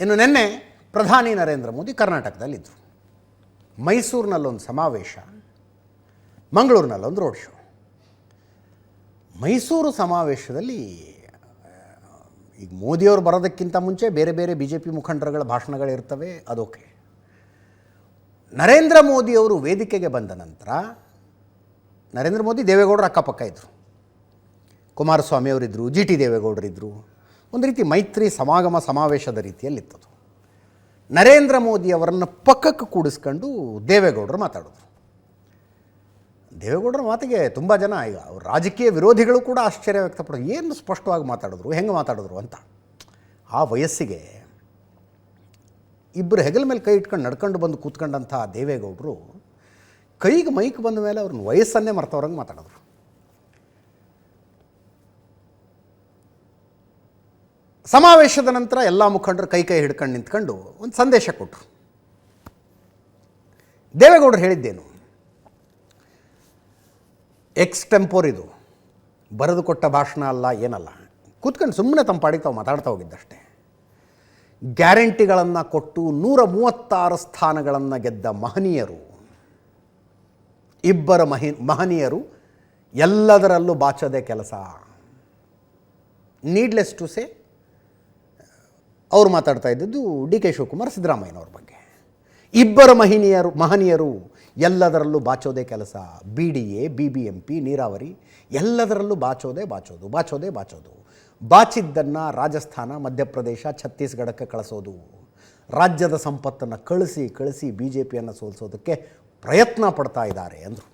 ಇನ್ನು ನಿನ್ನೆ ಪ್ರಧಾನಿ ನರೇಂದ್ರ ಮೋದಿ ಕರ್ನಾಟಕದಲ್ಲಿದ್ದರು. ಮೈಸೂರಿನಲ್ಲೊಂದು ಸಮಾವೇಶ, ಮಂಗಳೂರಿನಲ್ಲೊಂದು ರೋಡ್ ಶೋ. ಮೈಸೂರು ಸಮಾವೇಶದಲ್ಲಿ ಈಗ ಮೋದಿಯವರು ಬರೋದಕ್ಕಿಂತ ಮುಂಚೆ ಬೇರೆ ಬೇರೆ ಬಿ ಜೆ ಪಿ ಮುಖಂಡರುಗಳ ಭಾಷಣಗಳಿರ್ತವೆ, ಅದೋಕೆ. ನರೇಂದ್ರ ಮೋದಿಯವರು ವೇದಿಕೆಗೆ ಬಂದ ನಂತರ ನರೇಂದ್ರ ಮೋದಿ ದೇವೇಗೌಡರು ಅಕ್ಕಪಕ್ಕ ಇದ್ದರು ಕುಮಾರಸ್ವಾಮಿ ಅವರಿದ್ದರು ಜಿ ಟಿ ದೇವೇಗೌಡರಿದ್ದರು ಒಂದು ರೀತಿ ಮೈತ್ರಿ ಸಮಾಗಮ ಸಮಾವೇಶದ ರೀತಿಯಲ್ಲಿತ್ತದು. ನರೇಂದ್ರ ಮೋದಿ ಅವರನ್ನು ಪಕ್ಕಕ್ಕೆ ಕೂಡಿಸ್ಕೊಂಡು ದೇವೇಗೌಡರು ಮಾತಾಡಿದ್ರು. ದೇವೇಗೌಡರ ಮಾತಿಗೆ ತುಂಬ ಜನ ಈಗ ಅವ್ರ ರಾಜಕೀಯ ವಿರೋಧಿಗಳು ಕೂಡ ಆಶ್ಚರ್ಯ ವ್ಯಕ್ತಪಡೋದು ಏನು ಸ್ಪಷ್ಟವಾಗಿ ಮಾತಾಡಿದ್ರು? ಹೆಂಗೆ ಮಾತಾಡಿದ್ರು ಅಂತ. ಆ ವಯಸ್ಸಿಗೆ ಇಬ್ಬರು ಹೆಗಲ ಮೇಲೆ ಕೈ ಇಟ್ಕೊಂಡು ನಡ್ಕೊಂಡು ಬಂದು ಕೂತ್ಕೊಂಡಂಥ ದೇವೇಗೌಡರು ಕೈಗೆ ಮೈಕ್ ಬಂದ ಮೇಲೆ ಅವ್ರನ್ನ ವಯಸ್ಸನ್ನೇ ಮರ್ತವ್ರಂಗೆ ಮಾತಾಡಿದ್ರು. ಸಮಾವೇಶದ ನಂತರ ಎಲ್ಲ ಮುಖಂಡರು ಕೈ ಕೈ ಹಿಡ್ಕೊಂಡು ನಿಂತ್ಕೊಂಡು ಒಂದು ಸಂದೇಶ ಕೊಟ್ಟರು ದೇವೇಗೌಡರು ಹೇಳಿದ್ದೇನು? ಎಕ್ಸ್ ಟೆಂಪೋರ್ ಇದು. ಬರೆದು ಕೊಟ್ಟ ಭಾಷಣ ಅಲ್ಲ, ಏನಲ್ಲ. ಕೂತ್ಕೊಂಡು ಸುಮ್ಮನೆ ತಮ್ಮ ಪಾಡಿಗೆ ತಾವು ಮಾತಾಡ್ತಾ ಹೋಗಿದ್ದಷ್ಟೇ. ಗ್ಯಾರಂಟಿಗಳನ್ನು ಕೊಟ್ಟು ನೂರ ಮೂವತ್ತಾರು ಸ್ಥಾನಗಳನ್ನು ಗೆದ್ದ ಮಹನೀಯರು. ಇಬ್ಬರ ಮಹಿ, ಮಹನೀಯರು ಎಲ್ಲದರಲ್ಲೂ ಬಾಚೋದೇ ಕೆಲಸ. ನೀಡ್ಲೆಸ್ ಟು ಸೇ ಅವ್ರು ಮಾತಾಡ್ತಾ ಇದ್ದದ್ದು ಡಿ ಕೆ ಶಿವಕುಮಾರ್ ಸಿದ್ದರಾಮಯ್ಯನವ್ರ ಬಗ್ಗೆ. ಇಬ್ಬರ ಮಹಿನಿಯರು, ಮಹನೀಯರು ಎಲ್ಲದರಲ್ಲೂ ಬಾಚೋದೇ ಕೆಲಸ. B D A, B B M P, ನೀರಾವರಿ ಎಲ್ಲದರಲ್ಲೂ ಬಾಚೋದೇ ಬಾಚೋದು ಬಾಚೋದೇ ಬಾಚೋದು. ಬಾಚಿದ್ದನ್ನು ರಾಜಸ್ಥಾನ, ಮಧ್ಯಪ್ರದೇಶ, ಛತ್ತೀಸ್ಗಢಕ್ಕೆ ಕಳಿಸೋದು. ರಾಜ್ಯದ ಸಂಪತ್ತನ್ನು ಕಳಿಸಿ ಕಳಿಸಿ ಬಿ ಜೆ ಪಿಯನ್ನು ಸೋಲಿಸೋದಕ್ಕೆ ಪ್ರಯತ್ನ ಪಡ್ತಾ ಇದ್ದಾರೆ ಅಂದರು.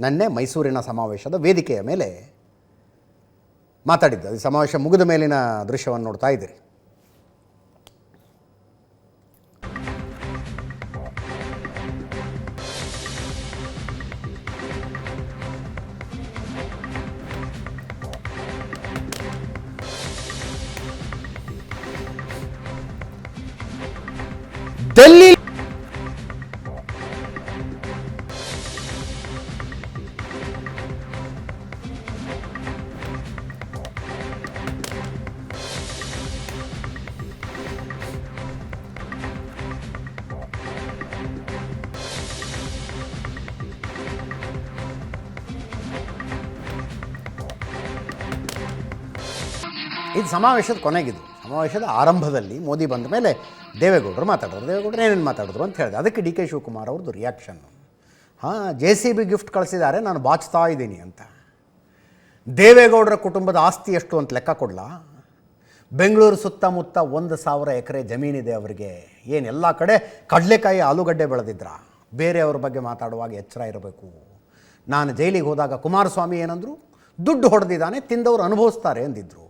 ನನ್ನೆ ಮೈಸೂರಿನ ಸಮಾವೇಶದ ವೇದಿಕೆಯ ಮೇಲೆ ಮಾತಾಡಿದ್ದು. ಸಮಾವೇಶ ಮುಗಿದ ಮೇಲಿನ ದೃಶ್ಯವನ್ನು ನೋಡ್ತಾ ಇದ್ದೀರಿ. ಇದು ಸಮಾವೇಶದ ಕೊನೆಗಿದು ಸಮಾವೇಶದ ಆರಂಭದಲ್ಲಿ ಮೋದಿ ಬಂದ ಮೇಲೆ ದೇವೇಗೌಡರು ಮಾತಾಡಿದ್ರು. ದೇವೇಗೌಡರು ಏನೇನು ಮಾತಾಡಿದ್ರು ಅಂತ ಹೇಳಿದೆ. ಅದಕ್ಕೆ ಡಿ ಕೆ ಶಿವಕುಮಾರ್ ಅವ್ರದ್ದು ರಿಯಾಕ್ಷನ್ನು ಹಾಂ, ಜೆ ಸಿ ಬಿ ಗಿಫ್ಟ್ ಕಳಿಸಿದ್ದಾರೆ, ನಾನು ಬಾಚ್ತಾ ಇದ್ದೀನಿ ಅಂತ. ದೇವೇಗೌಡರ ಕುಟುಂಬದ ಆಸ್ತಿ ಎಷ್ಟು ಅಂತ ಲೆಕ್ಕ ಕೊಡಲ? ಬೆಂಗಳೂರು ಸುತ್ತಮುತ್ತ ಒಂದು ಸಾವಿರ ಎಕರೆ ಜಮೀನಿದೆ ಅವರಿಗೆ. ಏನು ಎಲ್ಲ ಕಡೆ ಕಡಲೆಕಾಯಿ ಆಲೂಗಡ್ಡೆ ಬೆಳೆದಿದ್ರ? ಬೇರೆಯವ್ರ ಬಗ್ಗೆ ಮಾತಾಡುವಾಗ ಎಚ್ಚರ ಇರಬೇಕು. ನಾನು ಜೈಲಿಗೆ ಹೋದಾಗ ಕುಮಾರಸ್ವಾಮಿ ಏನಂದರು? ದುಡ್ಡು ಹೊಡೆದಿದ್ದಾನೆ, ತಿಂದವರು ಅನುಭವಿಸ್ತಾರೆ ಎಂದಿದ್ರು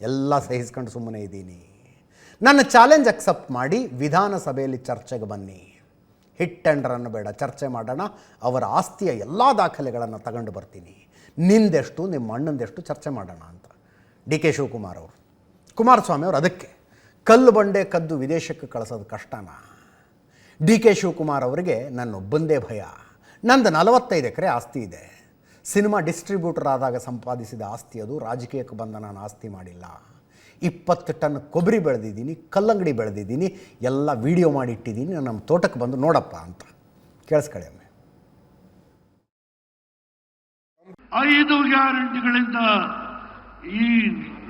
ಎಲ್ಲ ಸಹಿಸ್ಕೊಂಡು ಸುಮ್ಮನೆ ಇದ್ದೀನಿ. ನನ್ನ ಚಾಲೆಂಜ್ ಅಕ್ಸೆಪ್ಟ್ ಮಾಡಿ ವಿಧಾನಸಭೆಯಲ್ಲಿ ಚರ್ಚೆಗೆ ಬನ್ನಿ. ಹಿಟ್ ಆ್ಯಂಡ್ ರನ್ ಬೇಡ, ಚರ್ಚೆ ಮಾಡೋಣ. ಅವರ ಆಸ್ತಿಯ ಎಲ್ಲ ದಾಖಲೆಗಳನ್ನು ತಗೊಂಡು ಬರ್ತೀನಿ. ನಿಂದೆಷ್ಟು, ನಿಮ್ಮ ಅಣ್ಣಂದೆಷ್ಟು ಚರ್ಚೆ ಮಾಡೋಣ ಅಂತ. ಡಿ ಕೆ ಶಿವಕುಮಾರ್ ಅವರು. ಕುಮಾರಸ್ವಾಮಿ ಅವರು ಅದಕ್ಕೆ. ಕಲ್ಲು ಬಂಡೆ ಕದ್ದು ವಿದೇಶಕ್ಕೆ ಕಳಿಸೋದು ಕಷ್ಟನ? ಡಿ ಕೆ ಶಿವಕುಮಾರ್ ಅವರಿಗೆ ನನ್ನೊಬ್ಬಂದೇ ಭಯ. ನಂದು ನಲವತ್ತೈದು ಎಕರೆ ಆಸ್ತಿ ಇದೆ. ಸಿನಿಮಾ ಡಿಸ್ಟ್ರಿಬ್ಯೂಟರ್ ಆದಾಗ ಸಂಪಾದಿಸಿದ ಆಸ್ತಿ ಅದು. ರಾಜಕೀಯಕ್ಕೆ ಬಂದ ನಾನು ಆಸ್ತಿ ಮಾಡಿಲ್ಲ. ಇಪ್ಪತ್ತು ಟನ್ ಕೊಬ್ಬರಿ ಬೆಳೆದಿದ್ದೀನಿ, ಕಲ್ಲಂಗಡಿ ಬೆಳೆದಿದ್ದೀನಿ, ಎಲ್ಲ ವಿಡಿಯೋ ಮಾಡಿ ಇಟ್ಟಿದ್ದೀನಿ ನಾನು ನಮ್ಮ ತೋಟಕ್ಕೆ ಬಂದು ನೋಡಪ್ಪ ಅಂತ. ಕೇಳಿಸ್ಕೊಳ್ಳಿ ಒಮ್ಮೆ ಐದು ಗ್ಯಾರಂಟಿಗಳಿಂದ ಈ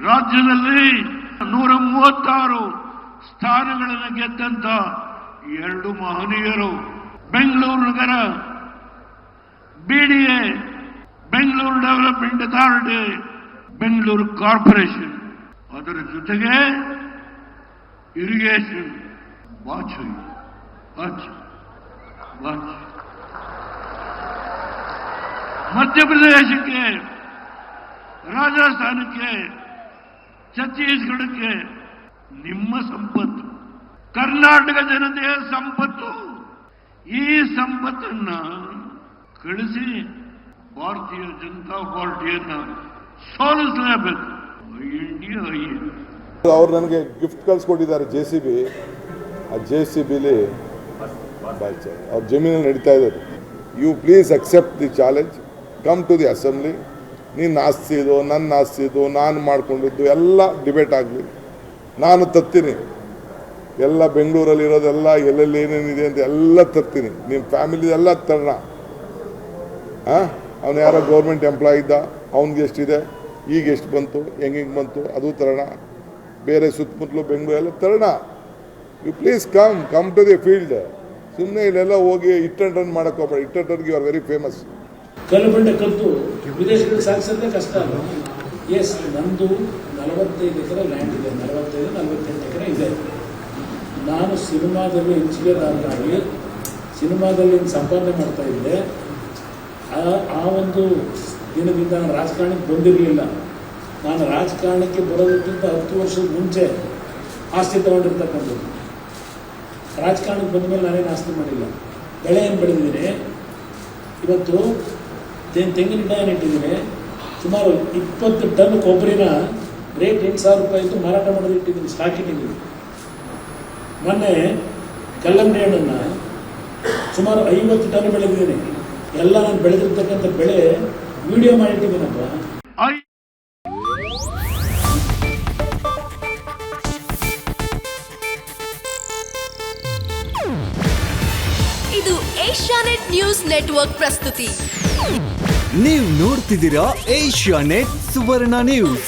ರಾಜ್ಯದಲ್ಲಿ ನೂರ ಮೂವತ್ತಾರು ಸ್ಥಾನಗಳನ್ನು ಗೆದ್ದಂತ ಎರಡು ಮಹನೀಯರು. ಬೆಂಗಳೂರು ನಗರ BDA Bengaluru development authority Bengaluru corporation ಅದರ ಜೊತೆಗೆ ಇರಿಗೇಷನ್ ವಾಚ್ ವಾಚ್ ವಾಚ್ ಮಧ್ಯಪ್ರದೇಶಕ್ಕೆ ರಾಜಸ್ಥಾನಕ್ಕೆ, ಛತ್ತೀಸ್ಗಢಕ್ಕೆ ನಿಮ್ಮ ಸಂಪತ್ತು. ಕರ್ನಾಟಕ ಜನತೆಯ ಸಂಪತ್ತು. ಈ ಸಂಪತ್ತನ್ನ ಕಳಿಸಿ. ಭಾರತೀಯ ಜನತಾ ಪಾರ್ಟಿಯನ್ನು ಸೋಲಿಸಲೇಬೇಕು ಅವ್ರು ನನಗೆ ಗಿಫ್ಟ್ ಕಳ್ಸಿಕೊಟ್ಟಿದ್ದಾರೆ ಜೆ ಸಿ ಬಿ. ಆ ಜೆ ಸಿ ಬಿಲಿ ಅವ್ರ ಜಮೀನಲ್ಲಿ ನಡೀತಾ ಇದ್ದಾರೆ you please accept the challenge come to the assembly ನಿನ್ನ ಆಸ್ತಿ ಇದು, ನನ್ನ ಆಸ್ತಿ ಇದು, ನಾನು ಮಾಡ್ಕೊಂಡಿದ್ದು, ಎಲ್ಲ ಡಿಬೇಟ್ ಆಗಲಿ. ನಾನು ತತ್ತೀನಿ ಎಲ್ಲ ಬೆಂಗಳೂರಲ್ಲಿ ಇರೋದೆಲ್ಲ ಎಲ್ಲೆಲ್ಲಿ ಏನೇನಿದೆ ಅಂತ ಎಲ್ಲ ತರ್ತೀನಿ. ನಿಮ್ಮ ಫ್ಯಾಮಿಲಿ ಎಲ್ಲ ತರೋಣ. ಹಾಂ ಅವನು ಯಾರೋ ಗೌರ್ಮೆಂಟ್ ಎಂಪ್ಲಾಯ್ ಇದ್ದ, ಅವ್ನಿಗೆ ಎಷ್ಟಿದೆ, ಈಗ ಎಷ್ಟು ಬಂತು, ಹೆಂಗೆ ಹೆಂಗೆ ಬಂತು, ಅದು ತರೋಣ. ಬೇರೆ ಸುತ್ತಮುತ್ತಲು ಬೆಂಗಳೂರು ಎಲ್ಲ ತರೋಣ. You please come come to the field ಸುಮ್ಮನೆ ಇಲ್ಲೆಲ್ಲ ಹೋಗಿ ಇಟ್ ಅಂಡ್ ರನ್ ಮಾಡಕ್ಕೆ ಹೋಗ್ಬೇಡ. ಇಟ್ ಅಂಡ್ ರನ್ಗೆ ಯು ಆರ್ ವೆರಿ ಫೇಮಸ್ ಕಲ್ಲು ಕದ್ದು ವಿದೇಶಗಳಿಗೆ ಸಾಗಿಸೋದೇ ಕಷ್ಟ ಅಲ್ಲ ಎಸ್ ನಂದು ನಲವತ್ತೈದು ಎಕರೆ ಲ್ಯಾಂಡ್ ಇದೆ. ನಲವತ್ತೈದು, ನಲವತ್ತೆಂಟು ಎಕರೆ ಇದೆ. ನಾನು ಸಿನಿಮಾದಲ್ಲಿ ಹೆಚ್ಚಿಗೆ ಸಿನಿಮಾದಲ್ಲಿ ಸಂಪಾದನೆ ಮಾಡ್ತಾ ಇದ್ದೆ. ಆ ಒಂದು ದಿನದಿಂದ ನಾನು ರಾಜಕಾರಣಕ್ಕೆ ಬಂದಿರಲಿಲ್ಲ. ನಾನು ರಾಜಕಾರಣಕ್ಕೆ ಬರೋದಕ್ಕಿಂತ ಹತ್ತು ವರ್ಷದ ಮುಂಚೆ ಆಸ್ತಿ ತಗೊಂಡಿರ್ತಕ್ಕಂಥದ್ದು. ರಾಜಕಾರಣಕ್ಕೆ ಬಂದ ಮೇಲೆ ನಾನೇನು ಆಸ್ತಿ ಮಾಡಿಲ್ಲ. ಬೆಳೆ ಏನು ಬೆಳೆದಿದ್ದೀನಿ. ಇವತ್ತು ತೆಂಗಿನ ಗಿಡ ಇಟ್ಟಿದ್ದೀನಿ ಸುಮಾರು ಇಪ್ಪತ್ತು ಟನ್ ಕೊಬ್ಬರಿನ ರೇಟ್ ಎಂಟು ಸಾವಿರ ರೂಪಾಯಿ ಇತ್ತು. ಮಾರಾಟ ಮಾಡೋದು ಇಟ್ಟಿದ್ದೀನಿ. ಸ್ಟಾಕ್ ಇಟ್ಟಿದ್ದೀನಿ. ಮೊನ್ನೆ ಕಲ್ಲಂಗಡಿ ಹಣ್ಣನ್ನು ಸುಮಾರು ಐವತ್ತು ಟನ್ ಬೆಳೆದಿದ್ದೀನಿ. ಎಲ್ಲ ನಾನು ಬೆಳೆದಿರ್ತಕ್ಕಂಥ ಬೆಳೆ ವಿಡಿಯೋ ಮಾಡಿಟ್ಟಿದ್ದೀನಪ್ಪ ಇದು ಏಷ್ಯಾನೆಟ್ ನ್ಯೂಸ್ ನೆಟ್ವರ್ಕ್ ಪ್ರಸ್ತುತಿ. ನೀವು ನೋಡ್ತಿದ್ದೀರಾ ಏಷ್ಯಾನೆಟ್ ಸುವರ್ಣ ನ್ಯೂಸ್.